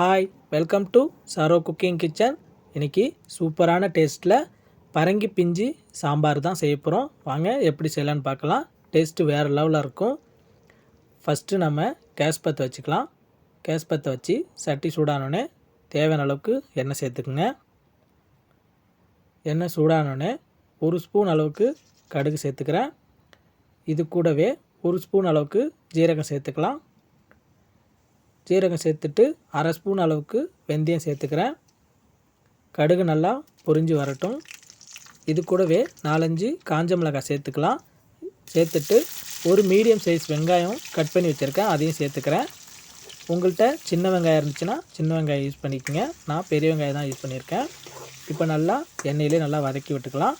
Hi welcome to Saro cooking kitchen இன்றைக்கி சூப்பரான டேஸ்ட்டில் பரங்கி பிஞ்சு சாம்பார் தான் செய்ய போகிறோம் வாங்க எப்படி செய்யலான்னு பார்க்கலாம். டேஸ்ட்டு வேறு லெவலில் இருக்கும். ஃபஸ்ட்டு நம்ம கேஸ் பற்ற வச்சுக்கலாம். கேஸ் பற்ற வச்சு சட்டி சூடானோடனே தேவையான அளவுக்கு எண்ணெய் சேர்த்துக்குங்க. எண்ணெய் சூடானோடனே ஒரு ஸ்பூன் அளவுக்கு கடுகு சேர்த்துக்கிறேன். இது கூடவே ஒரு ஸ்பூன் அளவுக்கு ஜீரகம் சேர்த்துக்கலாம். ஜீரகம் சேர்த்துட்டு அரை ஸ்பூன் அளவுக்கு வெந்தயம் சேர்த்துக்கிறேன். கடுகு நல்லா பொரிஞ்சு வரட்டும். இது கூடவே நாலஞ்சு காஞ்ச மிளகாய் சேர்த்துக்கலாம். சேர்த்துட்டு ஒரு மீடியம் சைஸ் வெங்காயம் கட் பண்ணி வச்சுருக்கேன். அதையும் சேர்த்துக்கிறேன். உங்கள்கிட்ட சின்ன வெங்காயம் இருந்துச்சுன்னா சின்ன வெங்காயம் யூஸ் பண்ணிக்கோங்க. நான் பெரிய வெங்காயம் தான் யூஸ் பண்ணியிருக்கேன். இப்போ நல்லா எண்ணெயிலே நல்லா வதக்கி விட்டுக்கலாம்.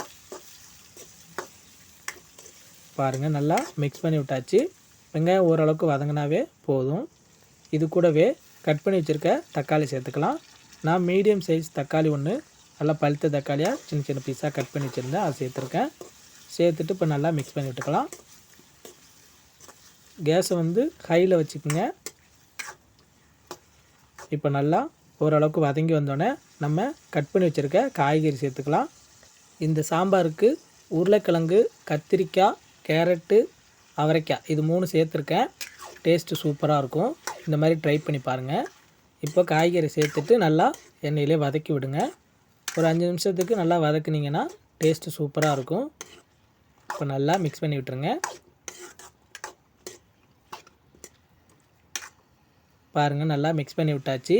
பாருங்கள் நல்லா மிக்ஸ் பண்ணி விட்டாச்சு. வெங்காயம் ஓரளவுக்கு வதங்கினாவே போதும். இது கூடவே கட் பண்ணி வச்சுருக்க தக்காளி சேர்த்துக்கலாம். நான் மீடியம் சைஸ் தக்காளி ஒன்று நல்லா பழுத்த தக்காளியாக சின்ன சின்ன பீஸாக கட் பண்ணி வச்சுருந்தேன். அதை சேர்த்துருக்கேன். சேர்த்துட்டு இப்போ நல்லா மிக்ஸ் பண்ணி விட்டுக்கலாம். கேஸை வந்து ஹையில் வச்சுக்கோங்க. இப்போ நல்லா ஓரளவுக்கு வதங்கி வந்தோடனே நம்ம கட் பண்ணி வச்சுருக்க காய்கறி சேர்த்துக்கலாம். இந்த சாம்பாருக்கு உருளைக்கிழங்கு கத்திரிக்காய் கேரட்டு அவரைக்காய் இது மூணு சேர்த்துருக்கேன். டேஸ்ட்டு சூப்பராக இருக்கும். இந்த மாதிரி ட்ரை பண்ணி பாருங்கள் இப்போ காய்கறி சேர்த்துட்டு நல்லா எண்ணெயிலே வதக்கி விடுங்க. ஒரு அஞ்சு நிமிஷத்துக்கு நல்லா வதக்குனிங்கன்னா டேஸ்ட்டு சூப்பராக இருக்கும். இப்போ நல்லா மிக்ஸ் பண்ணி விட்டுருங்க. பாருங்கள் நல்லா மிக்ஸ் பண்ணி விட்டாச்சு.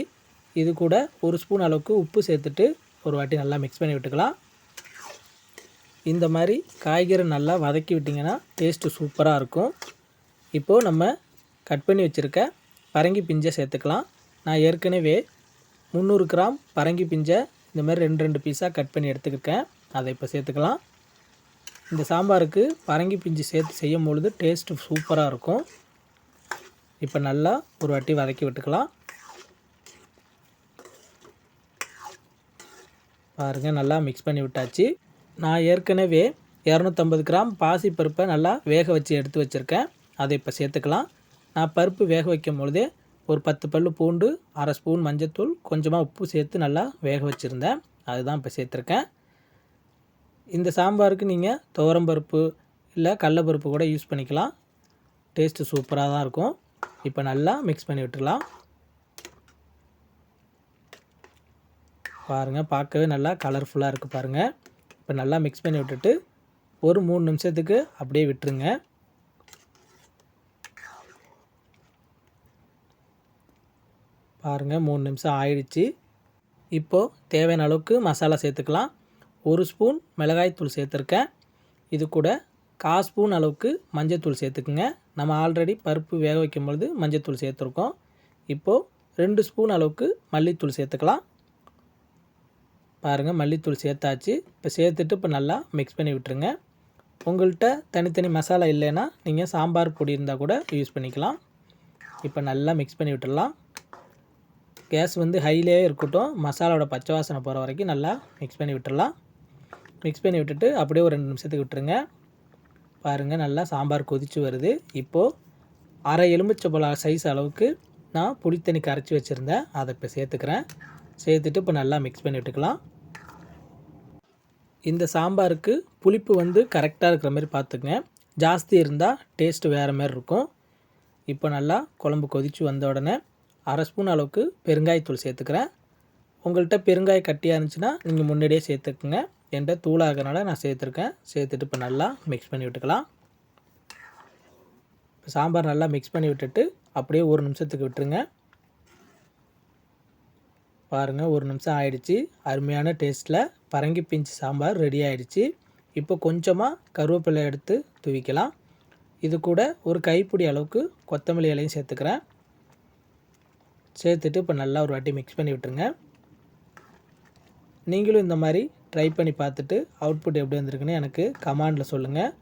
இது கூட ஒரு ஸ்பூன் அளவுக்கு உப்பு சேர்த்துட்டு ஒரு வாட்டி நல்லா மிக்ஸ் பண்ணி விட்டுக்கலாம். இந்த மாதிரி காய்கறி நல்லா வதக்கி விட்டிங்கன்னா டேஸ்ட்டு சூப்பராக இருக்கும். இப்போது நம்ம கட் பண்ணி வச்சுருக்க பரங்கி பிஞ்சை சேர்த்துக்கலாம். நான் ஏற்கனவே முந்நூறு கிராம் பரங்கி பிஞ்சை இந்த மாதிரி ரெண்டு ரெண்டு பீஸாக கட் பண்ணி எடுத்துக்கிருக்கேன். அதை இப்போ சேர்த்துக்கலாம். இந்த சாம்பாருக்கு பரங்கி பிஞ்சு சேர்த்து செய்யும் பொழுது டேஸ்ட்டு சூப்பராக இருக்கும். இப்போ நல்லா ஒரு வாட்டி வதக்கி விட்டுக்கலாம். பாருங்கள் நல்லா மிக்ஸ் பண்ணி விட்டாச்சு. நான் ஏற்கனவே இரநூத்தம்பது கிராம் பாசிப்பருப்பை நல்லா வேக வச்சு எடுத்து வச்சுருக்கேன். அதை இப்போ சேர்த்துக்கலாம். நான் பருப்பு வேக வைக்கும் பொழுதே ஒரு பத்து பல் பூண்டு அரை ஸ்பூன் மஞ்சத்தூள் கொஞ்சமாக உப்பு சேர்த்து நல்லா வேக வச்சுருந்தேன். அதுதான் இப்போ சேர்த்துருக்கேன். இந்த சாம்பாருக்கு நீங்கள் துவரம்பருப்பு இல்லை கடலப்பருப்பு கூட யூஸ் பண்ணிக்கலாம். டேஸ்ட்டு சூப்பராக தான் இருக்கும். இப்போ நல்லா மிக்ஸ் பண்ணி விட்டுடலாம். பாருங்கள் பார்க்கவே நல்லா கலர்ஃபுல்லாக இருக்குது பாருங்கள் இப்போ நல்லா மிக்ஸ் பண்ணி விட்டுட்டு ஒரு மூணு நிமிஷத்துக்கு அப்படியே விட்டுருங்க. பாருங்கள் மூணு நிமிஷம் ஆயிடுச்சு. இப்போது தேவையான அளவுக்கு மசாலா சேர்த்துக்கலாம். ஒரு ஸ்பூன் மிளகாய்த்தூள் சேர்த்துருக்கேன். இது கூட கால் ஸ்பூன் அளவுக்கு மஞ்சத்தூள் சேர்த்துக்குங்க. நம்ம ஆல்ரெடி பருப்பு வேக வைக்கும் பொழுது மஞ்சத்தூள் சேர்த்துருக்கோம். இப்போது ரெண்டு ஸ்பூன் அளவுக்கு மல்லித்தூள் சேர்த்துக்கலாம். பாருங்கள் மல்லித்தூள் சேர்த்தாச்சு. இப்போ சேர்த்துட்டு இப்போ நல்லா மிக்ஸ் பண்ணி விட்டுருங்க. உங்கள்கிட்ட தனித்தனி மசாலா இல்லைன்னா நீங்கள் சாம்பார் பொடி இருந்தால் கூட யூஸ் பண்ணிக்கலாம். இப்போ நல்லா மிக்ஸ் பண்ணி விட்டுடலாம். கேஸ் வந்து ஹையிலே இருக்கட்டும் மசாலாவோட பச்சை வாசனை போகிற வரைக்கும் நல்லா மிக்ஸ் பண்ணி விட்டுடலாம் மிக்ஸ் பண்ணி விட்டுட்டு அப்படியே ஒரு ரெண்டு நிமிஷத்துக்கு விட்டுருங்க. பாருங்கள் நல்லா சாம்பார் கொதித்து வருது. இப்போது அரை எலுமிச்சப்பழ சைஸ் அளவுக்கு நான் புளித்தண்ணி கரைச்சி வச்சுருந்தேன். அதை இப்போ சேர்த்துக்கிறேன். சேர்த்துட்டு இப்போ நல்லா மிக்ஸ் பண்ணி விட்டுக்கலாம். இந்த சாம்பாருக்கு புளிப்பு வந்து கரெக்டாக இருக்கிற மாதிரி பார்த்துக்குங்க. ஜாஸ்தி இருந்தால் டேஸ்ட்டு வேறு மாதிரி இருக்கும். இப்போ நல்லா குழம்பு கொதித்து வந்த உடனே அரை ஸ்பூன் அளவுக்கு பெருங்காயத்தூள் சேர்த்துக்கிறேன். உங்கள்கிட்ட பெருங்காய கட்டியாக இருந்துச்சுன்னா நீங்கள் முன்னாடியே சேர்த்துக்குங்க. என்கிட்ட தூளாகிறனால நான் சேர்த்துருக்கேன். சேர்த்துட்டு இப்போ நல்லா மிக்ஸ் பண்ணி விட்டுக்கலாம். இப்போ சாம்பார் நல்லா மிக்ஸ் பண்ணி விட்டுட்டு அப்படியே ஒரு நிமிஷத்துக்கு விட்டுருங்க. பாருங்கள் ஒரு நிமிஷம் ஆயிடுச்சு. அருமையான டேஸ்ட்டில் பரங்கி பிஞ்சு சாம்பார் ரெடி ஆயிடுச்சு. இப்போ கொஞ்சமாக கருவேப்பிலை எடுத்து துவிக்கலாம். இது கூட ஒரு கைப்பிடி அளவுக்கு கொத்தமல்லி இலையும் சேர்த்துக்கிறேன். சேர்த்துட்டு இப்போ நல்லா ஒரு வாட்டி மிக்ஸ் பண்ணி விட்டுருங்க. நீங்களும் இந்த மாதிரி ட்ரை பண்ணி பார்த்துட்டு அவுட்புட் எப்படி வந்திருக்குன்னு எனக்கு கமாண்டில் சொல்லுங்கள்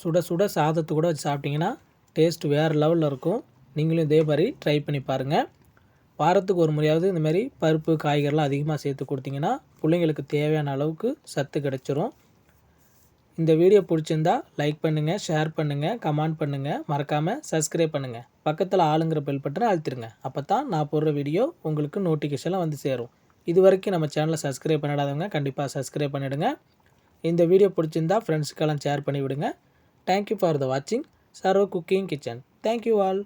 சுட சுட சாதத்து கூட வச்சு சாப்பிட்டிங்கன்னா டேஸ்ட் வேறு லெவலில் இருக்கும். நீங்களும் இதே மாதிரி ட்ரை பண்ணி பாருங்கள் வாரத்துக்கு ஒரு முறையாவது இந்த மாதிரி பருப்பு காய்கறிலாம் அதிகமாக சேர்த்து கொடுத்தீங்கன்னா பிள்ளைங்களுக்கு தேவையான அளவுக்கு சத்து கிடச்சிரும். இந்த வீடியோ பிடிச்சிருந்தா லைக் பண்ணுங்கள் ஷேர் பண்ணுங்கள் கமெண்ட் பண்ணுங்கள் மறக்காமல் சப்ஸ்கிரைப் பண்ணுங்கள் பக்கத்தில் ஆளுங்கிற பெல் பட்டனை அழுத்திடுங்க. அப்போ தான் நான் போடுற வீடியோ உங்களுக்கு நோட்டிஃபிகேஷனில் வந்து சேரும். இது வரைக்கும் நம்ம சேனலை சப்ஸ்கிரைப் பண்ணிடாதவங்க கண்டிப்பாக சப்ஸ்கிரைப் பண்ணிவிடுங்க இந்த வீடியோ பிடிச்சிருந்தா ஃப்ரெண்ட்ஸுக்கெல்லாம் ஷேர் பண்ணிவிடுங்க. தேங்க்யூ ஃபார் த வாட்சிங் Sarva cooking kitchen thank you all